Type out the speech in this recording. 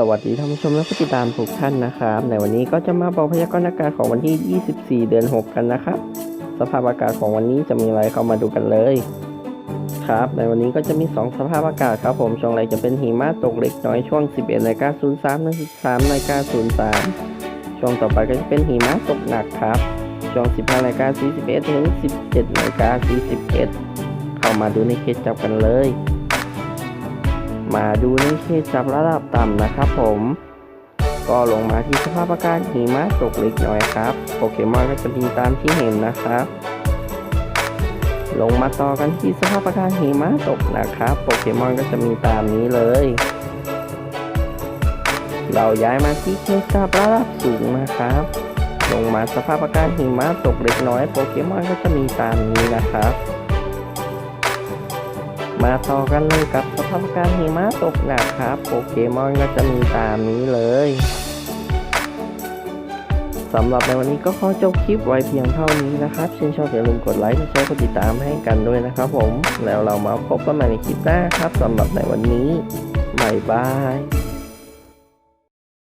สวัสดีท่านผู้ชมและผู้ติดตามทุกท่านนะครับในวันนี้ก็จะมาบอกพยากรณ์อากาศของวันที่ 24 เดือน 6 กันนะครับสภาพอากาศของวันนี้จะมีอะไรเข้ามาดูกันเลย ครับ ในวันนี้ก็จะมี 2 สภาพอากาศครับผมช่วงแรกจะเป็นหิมะตกเล็กน้อยช่วง 11นาฬิกา03ถึง13นาฬิกา03 ช่วงต่อไปก็จะเป็นหิมะตกหนักครับ ช่วง 15นาฬิกา41ถึง17นาฬิกา41 เข้ามาดูในเขตจับกันเลย มาดูในเขตจับระดับต่ำนะครับผม ก็ลงมาที่สภาพอากาศหิมะตกเล็กน้อยครับ โปเกมอนก็จะมีตามที่เห็นนะครับ ลงมาต่อกันที่สภาพอากาศหิมะตกนะครับ โปเกมอนก็จะมีตามนี้เลย เราย้ายมาที่เขตจับระดับสูงนะครับ ลงมาสภาพอากาศหิมะตกเล็กน้อย โปเกมอนก็จะมีตามนี้นะครับ มาต่อกันเลยกับสภาพอากาศหิมะตกหนักครับโปเกมอนก็จะมีตามนี้เลยสำหรับในวันนี้ก็ขอจบคลิปไว้เพียงเท่านี้นะครับชื่นชอบอย่าลืมกดไลค์กดแชร์กดติดตามให้กันด้วยนะครับผม แล้วเรามาพบกันใหม่ในคลิปหน้าครับสำหรับในวันนี้บ๊ายบาย